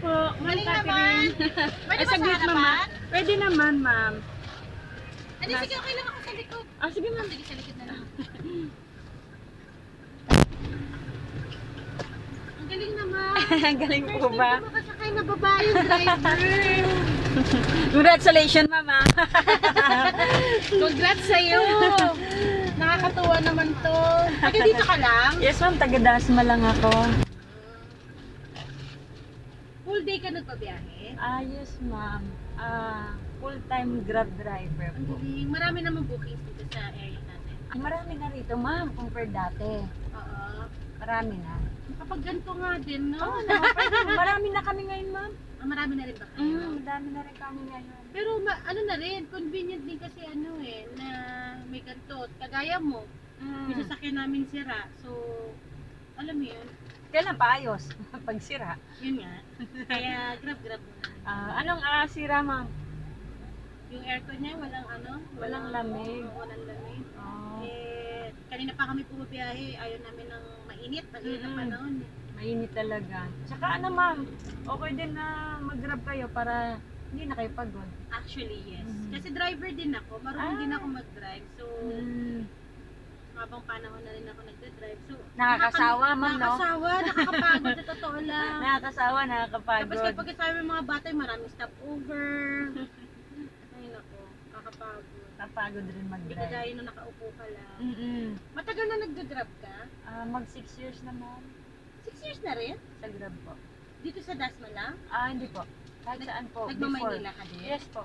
po, Ma'am Galing Catherine. Pwede Ay, ba sa saglit, ma'am. harapan? Pwede naman, ma'am. Hindi, sige, okay lang ako sa likod. Ah, sige, ma'am. Sige, sa likod na lang. Ang galing naman. Galing First po time ba? ko makasakay na babae yung driver. Congratulations, mama. Congrats sa'yo. Nakakatuwa naman to. Taga dito ka lang? yes, ma'am. Taga-Dasma lang ako. Full day ka nagpabiyahe? Ah, yes, ma'am. Ah, full-time grab driver Ang po. galing. Marami namang bookings dito sa area natin. Ah, marami na rito, ma'am, compared dati. Oo. Marami na. Kapag ganito nga din, no? Oo, no, pwede. marami na kami ngayon, ma'am. Ah, marami na rin ba kayo? Mm, marami na rin kami ngayon. Pero ma- ano na rin, convenient din kasi ano eh, na may ganito. Kagaya mo, may Mm. sasakyan namin sira. So, alam mo yun, Kailan pa ayos? Pag sira. yun nga. Kaya grab-grab mo na. Ah, anong ah, sira, ma'am? Yung aircon niya, walang ano? Walang lamig. oo, walang lamig. Oh, Eh, kanina pa kami pumabiyahe, ayaw namin ng mainit, mainit ang Mm-mm. panahon. mainit talaga. Tsaka ano, ma'am, okay din na mag-grab kayo para hindi na kayo pagod. Actually, yes. Mhm. Kasi driver din ako, marunong Ah. din ako mag-drive. So, Mm. Habang panahon na rin ako nagde-drive. So, Nakakasawa, nakaka- ma'am, no? Nakakasawa, nakakapagod sa totoo lang. Nakakasawa, Tapos nakakapagod. kapag kasama yung mga bata, maraming stopover. Ay nako, kakapagod. Napagod rin Hindi mag-drive. kagaya nung nakaupo ka lang. Mm-mm. Matagal na nagda-grab ka? Ah, mag 6 years na, ma'am, Six years na rin? sa grab po. Dito sa Dasma lang? Ah, hindi po. Kahit Nag- saan po. Nagmamaynila ka din? Yes po.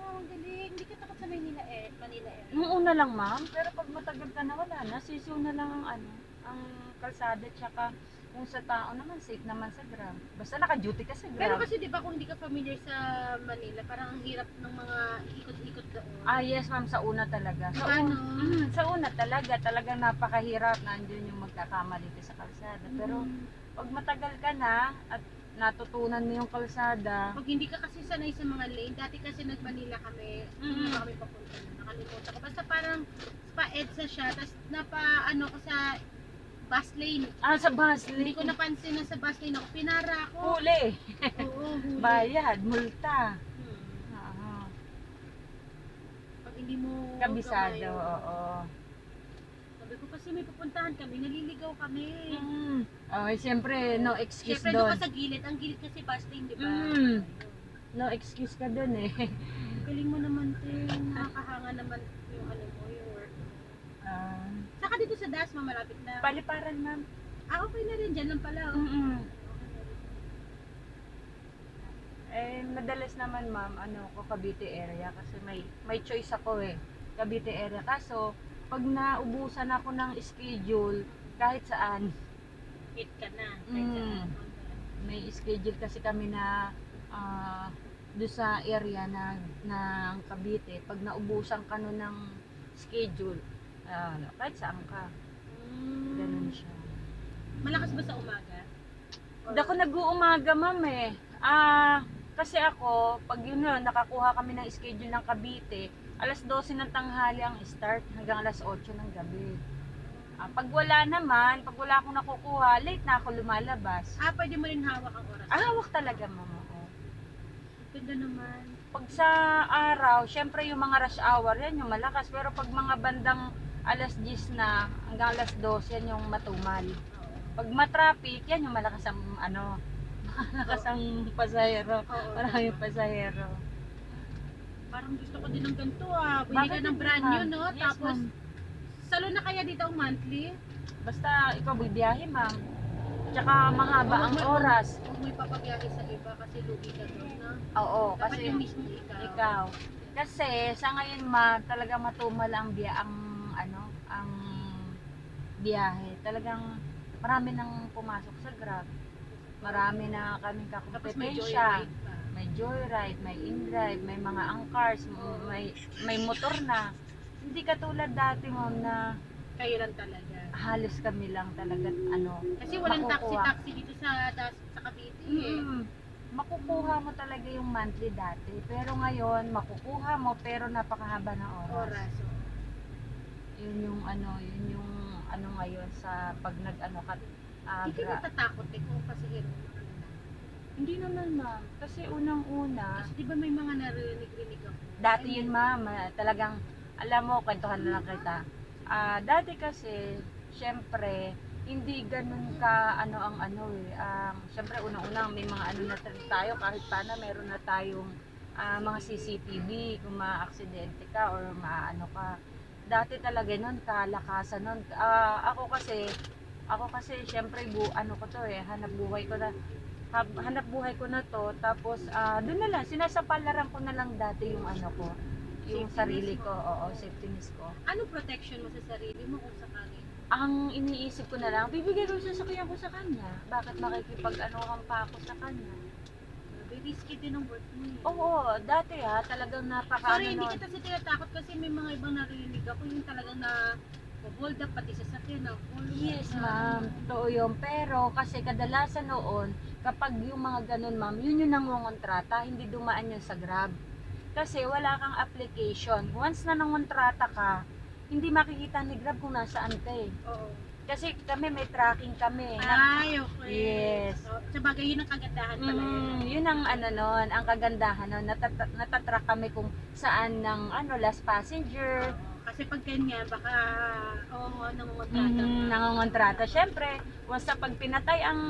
Wow, ang galing. Hindi ka takot sa Maynila eh, Manila eh. Nung una lang, ma'am, pero pag matagal ka na, wala na. Sisiw na lang ang ano, ang kalsada, tsaka kung sa tao naman, safe naman sa grab. Basta naka-duty ka sa Pero grab. kasi di ba kung hindi ka familiar sa Manila, parang ang hirap ng mga ikot-ikot doon. Ah, yes, ma'am, sa una talaga. Sa, Paano? una, mm, sa una talaga, talagang napakahirap. Nandiyon yung magkakamali ka sa kalsada. Pero Mm. pag matagal ka na at natutunan mo yung kalsada, Pag hindi ka kasi sanay sa mga lane, dati kasi nag-Manila kami, Mm. mm kami papunta na, nakalimutan ko. Basta parang pa-EDSA siya, tapos napa, ano ko sa bus lane. ah, sa bus, Hindi ko napansin na sa bus lane ako, pinara ako. huli, Oo, huli. bayad, multa. Hmm. Oo. Pag hindi mo Kabisado, gamayo. oo. Sabi ko kasi may pupuntahan kami, naliligaw kami. Mm. Oh, siyempre, no excuse Siyempre doon doon. ka sa gilid, ang gilid kasi bus lane, di ba? Mm. No excuse ka doon eh. Galing mo naman, Tin. Nakakahanga naman yung ano mo, yung work. Ah, Saka dito sa Dasma, malapit na. paliparan, ma'am. Ah, okay na rin. Diyan lang pala. Oh. Mm-mm. Okay. Eh, madalas naman ma'am, ano ko Cavite area kasi may may choice ako eh. Cavite area. Kaso, pag naubusan ako ng schedule, kahit saan, Hit ka na. Kahit Mm. saan. may schedule kasi kami na ah do sa area na ng Cavite, pag naubusan ka nun ng schedule, ah, kahit saan ka, Mm. ganun siya. Malakas ba sa umaga? Or- Hindi ako nag-uumaga, ma'am eh. Ah, kasi ako, pag yun yun, nakakuha kami ng schedule ng Cavite, alas 12 ng tanghali ang start hanggang alas 8 ng gabi. Ah, pag wala naman, pag wala akong nakukuha, late na ako lumalabas. Ah, pwede mo rin hawak ang oras. Ah, hawak talaga, ako. Ganda naman. Pag sa araw, syempre yung mga rush hour, yan yung malakas. Pero pag mga bandang alas 10 na, hanggang alas 12, yan yung matumal. Pag matraffic, yan yung malakas ang ano, malakas ang pasahero. Oo. Maraming pasahero. Parang gusto ko din ng ganito ah. Bili Bakit ka ng hindi, brand ma'am? new, no? Yes, Tapos, ma'am. salo na kaya dito ang monthly? Basta ikaw bibiyahe, ma'am. Tsaka mahaba ang oras. Huwag mo ipapabiyahe sa iba kasi lugi ka doon, no? Oo, Dapat kasi yung mismo ikaw. ikaw. Kasi sa ngayon ma, talaga matumal ang biya ang ano, ang biyahe. Talagang marami nang pumasok sa Grab. Marami na kaming Tapos may kakompetensya. joyride pa. May joyride, may in-drive, may mga angkars, may may motor na. Hindi katulad dati ma'am na Kayo lang talaga. halos kami lang talaga ano. Kasi walang taxi-taxi dito sa sa Cavite eh. Mm, makukuha mo talaga yung monthly dati. Pero ngayon, makukuha mo pero napakahaba ng oras. Oras. oh. Yun yung ano, yun yung ano ngayon sa pag nag ano ka ah, Hindi ka natatakot eh kung pasahero mo. Hindi naman ma'am. Kasi unang-una, Kasi di ba may mga narinig-rinig ako? dati yun ma'am, ah, talagang, alam mo, kwentuhan na lang kita. Ah, dati kasi, syempre, hindi ganun ka ano ang ano eh. Um, syempre unang-una may mga ano na tayo kahit paano meron na tayong ah, mga CCTV kung ma-aksidente ka or maano ka. Dati talaga nun kalakasan nun. Ah, ako kasi ako kasi syempre bu ano ko to eh hanap buhay ko na hanap buhay ko na to tapos ah doon na lang sinasapalaran ko na lang dati yung ano ko yung Safety sarili ko oo safetyness ko Anong protection mo sa sarili mo kung sakali? ang iniisip ko na lang, bibigay ko sa sakyan ko sa kanya. Bakit makikipag ano kang pa ako sa kanya? Risky din ang work mo eh. Oo, dati ha, talagang napaka Sorry, ano hindi kita sa tinatakot kasi may mga ibang narinig ako yung talagang na hold up pati sa sakyan Yes, na- ma'am. Totoo yun. Pero kasi kadalasan noon, kapag yung mga ganun, ma'am, yun yung nangungontrata, hindi dumaan yun sa Grab. Kasi wala kang application. Once na nangontrata ka, hindi makikita ni Grab kung nasaan ka eh. Oo. Kasi kami may tracking kami. Ay, okay. Yes. So, sa bagay, yun ang kagandahan pala yun. Mm, yun ang ano nun, ang kagandahan nun, natat- natatrack kami kung saan ng ano, last passenger, Oo. Kasi pag ganyan, baka, oo, nangungontrata. mm, nangongontrata. Siyempre, once na pag pinatay ang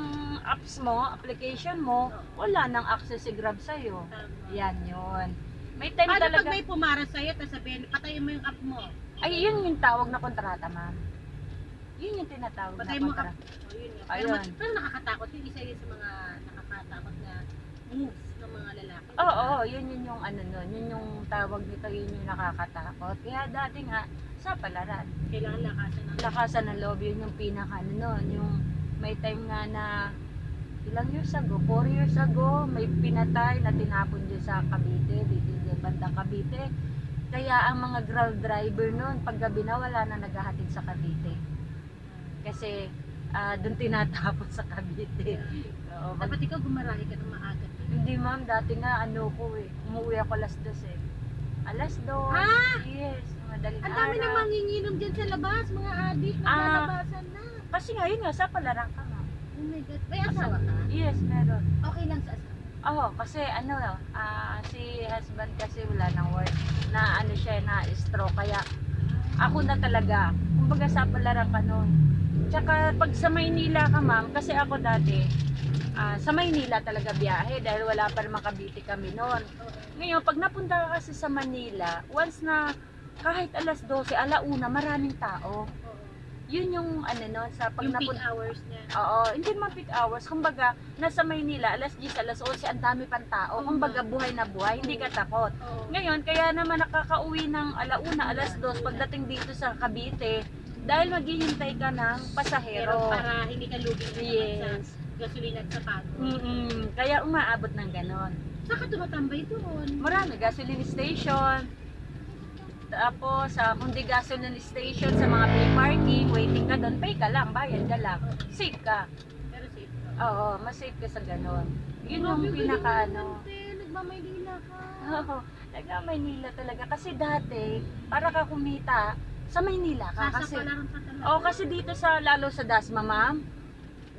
apps mo, application mo, wala nang access si Grab sa'yo. Tama. Yan yun. May time Paano talaga, pag may pumara sa'yo, tapos sabihin, patayin mo yung app mo. ay yun yung tawag na kontrata, ma'am. Yun yung tinatawag na Patayin mo app. kontrata. Oh, yun nga. Pero, Ayun. mas- pero nakakatakot yun. Isa yun sa mga nakakatakot na moves mga lalaki. Oo, oo, yun yun yung ano nun, yun yung tawag nito, yun yung nakakatakot. Kaya dati nga, sa palaran. Kailangan lakasan ng lakasan ng loob yun yung pinaka ano nun, yung may time nga na ilang years ago, 4 years ago, may pinatay na tinapon dyan sa Cavite, dito dyan bandang Cavite. Kaya ang mga Grab driver nun, paggabi na wala na naghahatid sa Cavite. Kasi ah doon tinatapon sa Cavite. Oo, Dapat ikaw gumarahi ka ng maaga. hindi ma'am, dati nga ano ko eh, umuwi ako alas 2 eh. Alas 2. Ah! Yes, madaling Ang dami araw. nang manginginom dyan sa labas, mga adik, Ah. naglalabasan na. Kasi nga yun nga, sa palaran ka ma'am. Oh my God. May asawa ka? Yes, meron. Okay lang sa asawa. Oo, kasi ano, ah si husband kasi wala nang work. Na ano siya, na stroke. Kaya ako na talaga. Kumbaga sa palaran ka nun. Tsaka pag sa Maynila ka ma'am, kasi ako dati, ah, sa Maynila talaga biyahe dahil wala pa naman Cavite kami noon. Ngayon, pag napunta ka kasi sa Manila, once na kahit alas 12, alauna, maraming tao. Yun yung ano no, sa pag Yung peak hours niya. Oo, hindi naman peak hours. Kumbaga, nasa Maynila, alas 10, alas 11, ang dami pang tao. Kumbaga, buhay na buhay, hindi ka takot. Ngayon, kaya naman nakakauwi ng alauna, alas 2, pagdating dito sa Cavite, dahil maghihintay ka ng Pero pasahero. para hindi ka lugi na naman Yes. sa gasolina at sa pagod. Mm-mm. Kaya umaabot ng ganon. Saka tumatambay doon. Marami, gasoline station. Tapos, sa kung di gasoline station, sa mga pay parking, waiting ka doon, pay ka lang, bayad ka lang. Safe ka. Pero safe. Oo, mas safe ka sa ganon. Yun yung pinaka ano. Nagmamaylila ka. Oo, taga Maynila talaga. Kasi dati, para ka kumita, sa Maynila ka. Kasi, oh, kasi dito sa, lalo sa Dasma, ma'am,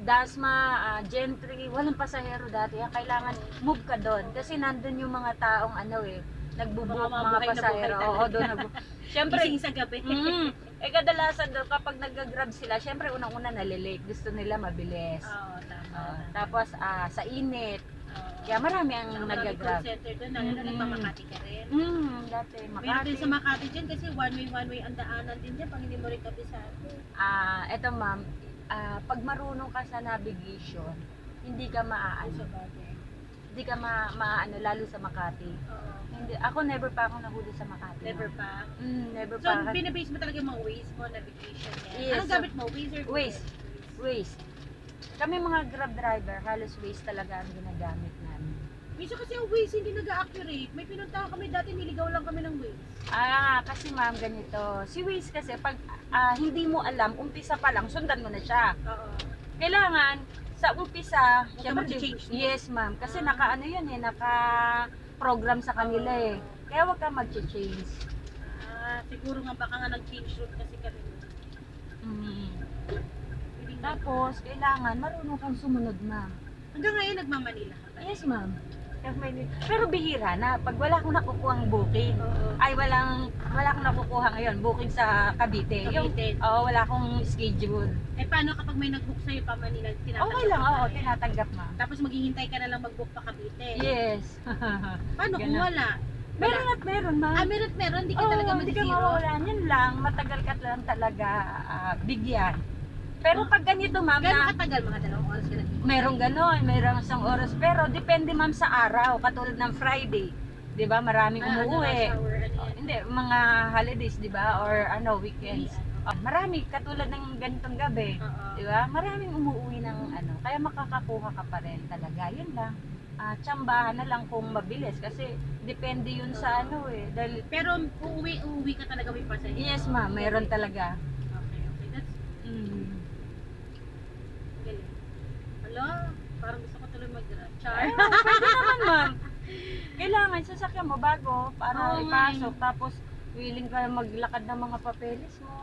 Dasma, ah, Gentry, walang pasahero dati. Kaya kailangan move ka doon. Kasi nandun yung mga taong ano eh, nagbubook Mga mga, buhay na buhay pasahero. Oo, talaga. doon nagbu- Siyempre, Gising sa gabi. mm, eh kadalasan doon kapag nag-grab sila, siyempre unang-una nalilate. Gusto nila mabilis. Oo, tama. Oo, tapos ah, sa init. Kaya marami ang maraming nag-grab. call center doon, lalo na nagmamakati ka rin. Hmm, dati Meron Makati. din sa Makati dyan kasi one way, one way ang daanan din dyan pag hindi mo rin kabisado. Ah, eto ma'am, ah, pag marunong ka sa navigation, hindi ka maaano, hindi ka ma, maano lalo sa Makati. Oo. Hindi, ako never pa ako nahuli sa Makati. Never ma'am. pa. Mm, never So, pa. binabase mo talaga yung mga ways mo, navigation niya. Yes, Anong so- gamit mo? Waze or? Waze. Waze. Kami mga Grab driver, halos Waze talaga ang ginagamit namin. Minsan kasi ang Waze hindi nag-accurate. May pinuntahan kami dati, niligaw lang kami ng Waze. Ah, kasi ma'am, ganito. Si Waze kasi, pag ah, hindi mo alam, umpisa pa lang, sundan mo na siya. Oo. kailangan sa umpisa, Huwag syempre, mag-change mo. yes ma'am, kasi Ah. naka ano yun eh, naka program sa kanila eh. Kaya wag ka mag-change. Ah, siguro nga baka nga nag-change route kasi kami. Mm. Tapos, kailangan marunong kang sumunod ma'am. Hanggang ngayon nagmamanila ka ba? Yes, ma'am. Pero bihira na. Pag wala akong nakukuhang booking, Oo. ay walang, wala akong nakukuha ngayon, booking sa Cavite. Yung, Cavite. oo, wala akong schedule. Eh paano kapag may nag-book sa'yo pa Manila, tinatanggap Okay lang, ka oo, pa rin? tinatanggap, ma'am. Tapos maghihintay ka na lang mag-book pa Cavite. Yes. Paano kung Ganun. wala? meron at meron, ma'am. Ah, meron meron, hindi ka Oo, talaga hindi ka mag-zero. mawawalan. Yan lang, matagal ka lang talaga ah, bigyan. Pero pag ganito, ma'am, Gano'ng na katagal? Mga dalawang oras ka nag merong ganon, merong isang oras. Pero depende, ma'am, sa araw. Katulad ng Friday. Di ba? Maraming Ah, ano, umuwi. rush hour, ano yan? hindi, mga holidays, di ba? Or ano, weekends. Ano? Oh, marami, katulad ng ganitong gabi. Oo. Di ba? Maraming umuwi ng ano. Kaya makakakuha ka pa rin talaga. Yun lang. Ah, tsambahan na lang kung mabilis. Kasi depende yun sa ano eh. Dahil, Pero uuwi, uuwi ka talaga may pasahero. yes ma'am, meron talaga. Okay, okay. That's Mm. galing. Hala, parang gusto ko tuloy mag-grab. Char. Ay, pwede naman ma'am. Kailangan sasakyan mo bago para Oo nga eh. ipasok. Tapos willing ka maglakad ng mga papeles mo.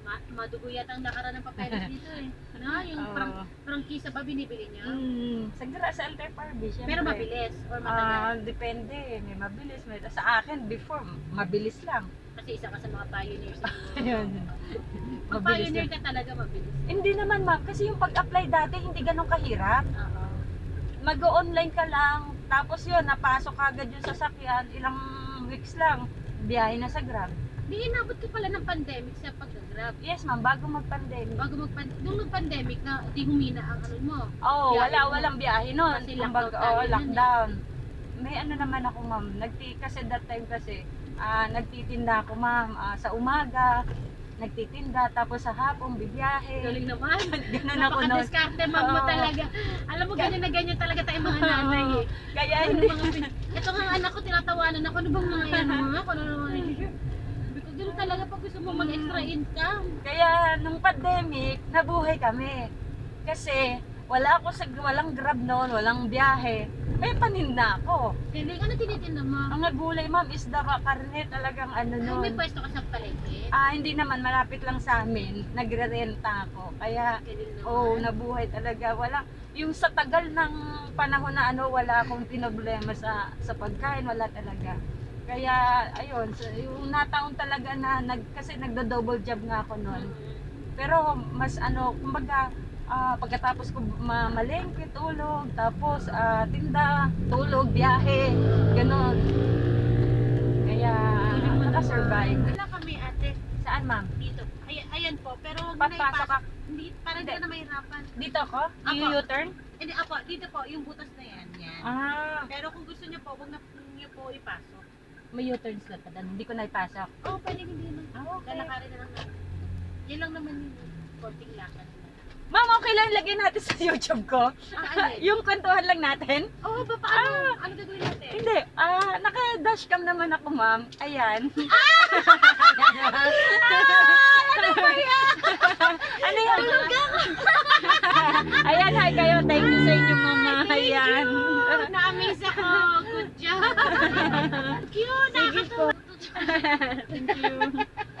Ma- madugo yata ang nakara ng papeles dito eh. Ano, yung Oo. parang, parang kisa ba binibili niya? Mm, sa gra sa LTFRB, syempre. Pero mabilis or Ah, matagal. depende. May mabilis. May, sa akin, before, mabilis lang. Kasi isa ka sa mga pioneers. Ayun. Pag Mabilis pioneer lang. ka talaga, mabilis. Hindi naman ma'am, kasi yung pag-apply dati, hindi ganun kahirap. Oo. Mag-online ka lang, tapos yun, napasok ka agad yung sasakyan, ilang weeks lang, biyahe na sa Grab. Di inabot ka pala ng pandemic sa pag-grab. Yes ma'am, bago mag-pandemic. Bago mag nung nag-pandemic na di humina ang ano mo. Oo, oh, Biyahe wala, mo. walang biyahe nun. Kasi Kumbaga, lockdown oo, tayo nun eh. lockdown. May ano naman ako ma'am, nagti kasi that time kasi, ah, nagtitinda ako ma'am, ah, sa umaga, nagtitinda, tapos sa hapon, bibiyahe. Galing naman. Ganun ako nun. Napaka-diskarte ma'am mo talaga. Alam mo, ganyan na ganyan talaga tayong mga nanay eh. Kaya Ano hindi, mga pin- Ito nga anak ko, tinatawanan ako. Ano bang mga yan mga? Kung ano naman eh. Ganun talaga pag gusto mo mag-extra income. Kaya nung pandemic, nabuhay kami. Kasi wala ako sa walang grab noon, walang biyahe. May paninda ako. Galing, ano tinitinda mo? Ang gulay ma'am, isda ka, karne, talagang ano Ay, noon. may pwesto ka sa palengke. Ah, hindi naman, malapit lang sa amin. Nagre-renta ako. Kaya, naman. oh, nabuhay talaga. Wala, yung sa tagal ng panahon na ano, wala akong pinoblema sa, sa pagkain, wala talaga. Kaya, ayun, so, yung nataon talaga na, nag, kasi nagdo-double job nga ako noon. Mm. Pero mas ano, kumbaga ah, pagkatapos ko ma- malengke, tulog, tapos ah, tinda, tulog, biyahe, ganon. Kaya nakasurvive. Wala kami ate Saan ma'am? dito. Ay, ayan po, pero na Papasok ipasok. ka. Hindi, parang hindi ka na mahirapan. Dito ako? Yung U-turn? Hindi, apo, dito po, yung butas na yan. yan. Ah, Pero kung gusto niyo po, huwag na niyo po ipasok. may U-turn slot pa. Hindi ko naipasok. Oo, oh, pwede hindi na. Ah, okay. Lalakarin na lang. Yan lang naman yung konting lakad. Ma'am, okay lang lagyan natin sa YouTube ko. Ah, yung kwentuhan lang natin. Oo, oh, ba, paano? Ano gagawin natin? Hindi, ah, naka-dashcam naman ako, ma'am. Ayan. ano ba yan? ano yan? Ayan, hi kayo. Thank you sa inyo, mama. Ayan. Na-amaze ako. Good job. Cute. Sige po. Nakakatuwa. Thank you.